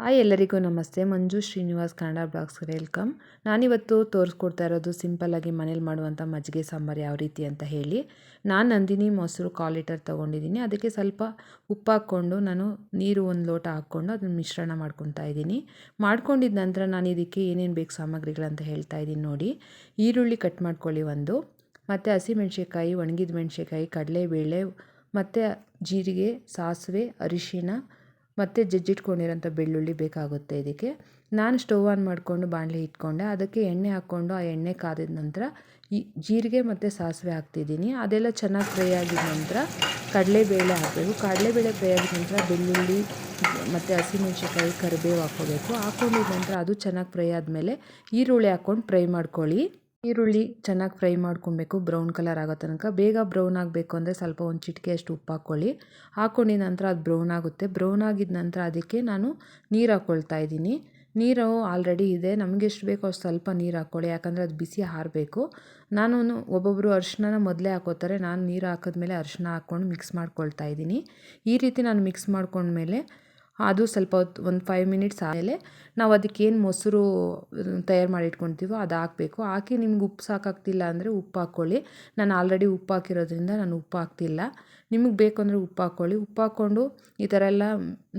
Hi ಎಲ್ಲರಿಗೂ ನಮಸ್ತೆ. ಮಂಜು ಶ್ರೀನಿವಾಸ್ ಕನ್ನಡ ಬ್ಲಾಗ್ಸ್ಗೆ ವೆಲ್ಕಮ್. ನಾನಿವತ್ತು ತೋರಿಸ್ಕೊಡ್ತಾ ಇರೋದು ಸಿಂಪಲ್ಲಾಗಿ ಮನೇಲಿ ಮಾಡುವಂಥ ಮಜ್ಜಿಗೆ ಸಾಂಬಾರು ಯಾವ ರೀತಿ ಅಂತ ಹೇಳಿ. ನಾನು ನಂದಿನಿ ಮೊಸರು ಕಾಲ್ ಲೀಟರ್ ತೊಗೊಂಡಿದ್ದೀನಿ. ಅದಕ್ಕೆ ಸ್ವಲ್ಪ ಉಪ್ಪು ಹಾಕ್ಕೊಂಡು ನಾನು ನೀರು ಒಂದು ಲೋಟ ಹಾಕ್ಕೊಂಡು ಅದನ್ನು ಮಿಶ್ರಣ ಮಾಡ್ಕೊತಾ ಇದ್ದೀನಿ. ಮಾಡ್ಕೊಂಡಿದ್ದ ನಂತರ ನಾನು ಇದಕ್ಕೆ ಏನೇನು ಬೇಕು ಸಾಮಗ್ರಿಗಳಂತ ಹೇಳ್ತಾ ಇದ್ದೀನಿ ನೋಡಿ. ಈರುಳ್ಳಿ ಕಟ್ ಮಾಡ್ಕೊಳ್ಳಿ ಒಂದು. ಮತ್ತು ಹಸಿಮೆಣ್ಸಿಕಾಯಿ ಒಣಗಿದ ಮೆಣಸಿನ್ಕಾಯಿ, ಕಡಲೆಬೇಳೆ, ಮತ್ತು ಜೀರಿಗೆ, ಸಾಸಿವೆ ಅರಿಶಿನ ಮತ್ತು ಜಜ್ಜಿಟ್ಕೊಂಡಿರೋಂಥ ಬೆಳ್ಳುಳ್ಳಿ ಬೇಕಾಗುತ್ತೆ ಇದಕ್ಕೆ. ನಾನು ಸ್ಟವ್ ಆನ್ ಮಾಡಿಕೊಂಡು ಬಾಣಲೆ ಇಟ್ಕೊಂಡೆ. ಅದಕ್ಕೆ ಎಣ್ಣೆ ಹಾಕ್ಕೊಂಡು ಆ ಎಣ್ಣೆ ಕಾದಿದ ನಂತರ ಈ ಜೀರಿಗೆ ಮತ್ತು ಸಾಸಿವೆ ಹಾಕ್ತಿದ್ದೀನಿ. ಅದೆಲ್ಲ ಚೆನ್ನಾಗಿ ಫ್ರೈ ಆಗಿದ ನಂತರ ಕಡಲೆಬೇಳೆ ಹಾಕಬೇಕು. ಕಡಲೆಬೇಳೆ ಫ್ರೈ ಆಗಿದ ನಂತರ ಬೆಳ್ಳುಳ್ಳಿ ಮತ್ತು ಹಸಿಮೆಣ್ಸಿನ್ಕಾಯಿ ಕರಿಬೇವು ಹಾಕ್ಕೋಬೇಕು. ಹಾಕ್ಕೊಂಡಿದ ನಂತರ ಅದು ಚೆನ್ನಾಗಿ ಫ್ರೈ ಆದಮೇಲೆ ಈರುಳ್ಳಿ ಹಾಕ್ಕೊಂಡು ಫ್ರೈ ಮಾಡ್ಕೊಳ್ಳಿ. ಈರುಳ್ಳಿ ಚೆನ್ನಾಗಿ ಫ್ರೈ ಮಾಡ್ಕೊಬೇಕು, ಬ್ರೌನ್ ಕಲರ್ ಆಗೋ ತನಕ. ಬೇಗ ಬ್ರೌನ್ ಆಗಬೇಕು ಅಂದರೆ ಸ್ವಲ್ಪ ಒಂದು ಚಿಟಿಕೆ ಅಷ್ಟು ಉಪ್ಪು ಹಾಕ್ಕೊಳ್ಳಿ ಹಾಕ್ಕೊಂಡಿದ ನಂತರ ಅದು ಬ್ರೌನ್ ಆಗುತ್ತೆ. ಬ್ರೌನ್ ಆಗಿದ ನಂತರ ಅದಕ್ಕೆ ನಾನು ನೀರು ಹಾಕ್ಕೊಳ್ತಾ ಇದ್ದೀನಿ. ನೀರು ಆಲ್ರೆಡಿ ಇದೆ. ನಮಗೆ ಎಷ್ಟು ಬೇಕೋ ಅಷ್ಟು ಸ್ವಲ್ಪ ನೀರು ಹಾಕ್ಕೊಳ್ಳಿ ಯಾಕಂದರೆ ಅದು ಬಿಸಿ ಹಾರಬೇಕು. ನಾನು ಒಬ್ಬೊಬ್ಬರು ಅರಿಶಿನ ಮೊದಲೇ ಹಾಕೋತಾರೆ. ನಾನು ನೀರು ಹಾಕಿದ್ಮೇಲೆ ಅರಿಶಿನ ಹಾಕ್ಕೊಂಡು ಮಿಕ್ಸ್ ಮಾಡ್ಕೊಳ್ತಾ ಇದ್ದೀನಿ. ಈ ರೀತಿ ನಾನು ಮಿಕ್ಸ್ ಮಾಡ್ಕೊಂಡ್ಮೇಲೆ ಅದು ಸ್ವಲ್ಪ ಹೊತ್ತು, ಒಂದು ಫೈವ್ ಮಿನಿಟ್ಸ್ ಆಮೇಲೆ ನಾವು ಅದಕ್ಕೇನು ಮೊಸರು ತಯಾರು ಮಾಡಿ ಇಟ್ಕೊತೀವೋ ಅದು ಹಾಕಬೇಕು. ಹಾಕಿ ನಿಮ್ಗೆ ಉಪ್ಪು ಸಾಕಾಗ್ತಿಲ್ಲ ಅಂದರೆ ಉಪ್ಪು ಹಾಕ್ಕೊಳ್ಳಿ. ನಾನು ಆಲ್ರೆಡಿ ಉಪ್ಪು ಹಾಕಿರೋದ್ರಿಂದ ನಾನು ಉಪ್ಪು ಹಾಕ್ತಿಲ್ಲ. ನಿಮಗೆ ಬೇಕು ಅಂದರೆ ಉಪ್ಪು ಹಾಕ್ಕೊಳ್ಳಿ. ಉಪ್ಪು ಹಾಕ್ಕೊಂಡು ಈ ಥರ ಎಲ್ಲ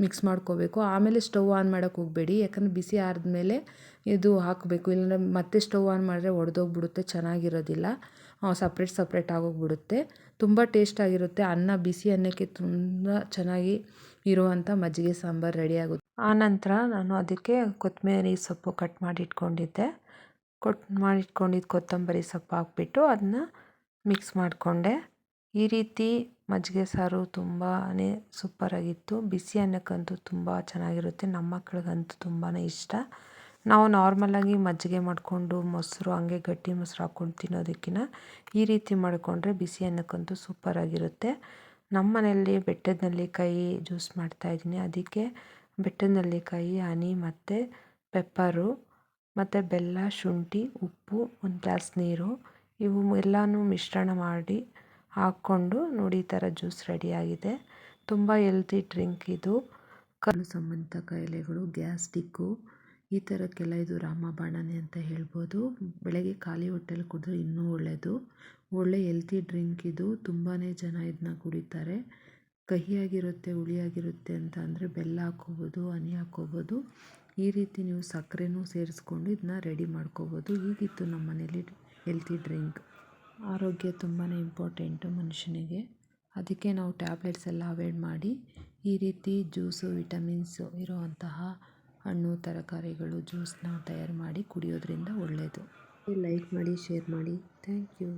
ಮಿಕ್ಸ್ ಮಾಡ್ಕೋಬೇಕು. ಆಮೇಲೆ ಸ್ಟವ್ ಆನ್ ಮಾಡೋಕ್ಕೆ ಹೋಗಬೇಡಿ. ಯಾಕಂದರೆ ಬಿಸಿ ಆರಿದ್ಮೇಲೆ ಇದು ಹಾಕಬೇಕು. ಇಲ್ಲಾಂದರೆ ಮತ್ತೆ ಸ್ಟವ್ ಆನ್ ಮಾಡಿದ್ರೆ ಒಡೆದೋಗ್ಬಿಡುತ್ತೆ. ಚೆನ್ನಾಗಿರೋದಿಲ್ಲ. Separate separate ಆಗೋಗ್ಬಿಡುತ್ತೆ. ತುಂಬ ಟೇಸ್ಟಾಗಿರುತ್ತೆ ಅನ್ನ, ಬಿಸಿ ಅನ್ನಕ್ಕೆ ತುಂಬ ಚೆನ್ನಾಗಿ ಇರುವಂಥ ಮಜ್ಜಿಗೆ ಸಾಂಬಾರು ರೆಡಿ ಆಗುತ್ತೆ. ಆನಂತರ ನಾನು ಅದಕ್ಕೆ ಕೊತ್ತಂಬರಿ ಸೊಪ್ಪು ಕಟ್ ಮಾಡಿ ಇಟ್ಕೊಂಡಿದ್ದೆ ಕೊಟ್ ಮಾಡಿ ಇಟ್ಕೊಂಡಿದ್ದು ಕೊತ್ತಂಬರಿ ಸೊಪ್ಪು ಹಾಕ್ಬಿಟ್ಟು ಅದನ್ನ ಮಿಕ್ಸ್ ಮಾಡಿಕೊಂಡೆ. ಈ ರೀತಿ ಮಜ್ಜಿಗೆ ಸಾರು ತುಂಬಾ ಸೂಪರಾಗಿತ್ತು ಬಿಸಿ ಅನ್ನಕ್ಕಂತೂ ತುಂಬ ಚೆನ್ನಾಗಿರುತ್ತೆ. ನಮ್ಮ ಮಕ್ಕಳಿಗಂತೂ ತುಂಬಾ ಇಷ್ಟ. ನಾವು ನಾರ್ಮಲಾಗಿ ಮಜ್ಜಿಗೆ ಮಾಡಿಕೊಂಡು ಮೊಸರು ಹಂಗೆ ಗಟ್ಟಿ ಮೊಸರು ಹಾಕ್ಕೊಂಡು ತಿನ್ನೋದಕ್ಕಿಂತ ಈ ರೀತಿ ಮಾಡಿಕೊಂಡ್ರೆ ಬಿಸಿ ಅನ್ನಕ್ಕಂತೂ ಸೂಪರಾಗಿರುತ್ತೆ ನಮ್ಮ ಮನೆಯಲ್ಲಿ ಬೆಟ್ಟದ ನೆಲ್ಲಿಕಾಯಿ ಜ್ಯೂಸ್ ಮಾಡ್ತಾಯಿದ್ದೀನಿ ಅದಕ್ಕೆ ಬೆಟ್ಟದ ನೆಲ್ಲಿಕಾಯಿ ಹನಿ ಮತ್ತು ಪೆಪ್ಪರು ಮತ್ತು ಬೆಲ್ಲ, ಶುಂಠಿ, ಉಪ್ಪು, ಒಂದು ಗ್ಲಾಸ್ ನೀರು ಇವು ಎಲ್ಲನೂ ಮಿಶ್ರಣ ಮಾಡಿ ಹಾಕ್ಕೊಂಡು ನೋಡಿ ಈ ಥರ ಜ್ಯೂಸ್ ರೆಡಿಯಾಗಿದೆ ತುಂಬ ಹೆಲ್ತಿ ಡ್ರಿಂಕ್ ಇದು. ಕಲ್ಲು ಸಂಬಂಧಿತ ಕಾಯಿಲೆಗಳು ಗ್ಯಾಸ್ಟಿಕ್ಕು ಈ ಥರಕ್ಕೆಲ್ಲ ಇದು ರಾಮಬಾಣನೆ ಅಂತ ಹೇಳ್ಬೋದು. ಬೆಳಗ್ಗೆ ಖಾಲಿ ಹೊಟ್ಟೆಲಿ ಕುಡಿದ್ರೆ ಇನ್ನೂ ಒಳ್ಳೆಯದು ಒಳ್ಳೆ ಎಲ್ತಿ ಡ್ರಿಂಕ್ ಇದು. ತುಂಬಾ ಜನ ಇದನ್ನ ಕುಡಿತಾರೆ. ಕಹಿಯಾಗಿರುತ್ತೆ, ಹುಳಿಯಾಗಿರುತ್ತೆ ಅಂತ ಅಂದರೆ ಬೆಲ್ಲ ಹಾಕ್ಕೋಬೋದು, ಹನಿ ಹಾಕ್ಕೋಬೋದು. ಈ ರೀತಿ ನೀವು ಸಕ್ಕರೆನೂ ಸೇರಿಸ್ಕೊಂಡು ಇದನ್ನ ರೆಡಿ ಮಾಡ್ಕೋಬೋದು. ಹೀಗಿತ್ತು ನಮ್ಮ ಮನೇಲಿ ಹೆಲ್ತಿ ಡ್ರಿಂಕ್ ಆರೋಗ್ಯ ತುಂಬಾ ಇಂಪಾರ್ಟೆಂಟು ಮನುಷ್ಯನಿಗೆ. ಅದಕ್ಕೆ ನಾವು ಟ್ಯಾಬ್ಲೆಟ್ಸ್ ಎಲ್ಲ ಅವಾಯ್ಡ್ ಮಾಡಿ ಈ ರೀತಿ ಜ್ಯೂಸು ವಿಟಮಿನ್ಸು ಇರುವಂತಹ ಹಣ್ಣು ತರಕಾರಿಗಳು ಜ್ಯೂಸ್ನ ತಯಾರು ಮಾಡಿ ಕುಡಿಯೋದ್ರಿಂದ ಒಳ್ಳೆಯದು ಲೈಕ್ ಮಾಡಿ ಶೇರ್ ಮಾಡಿ. Thank you.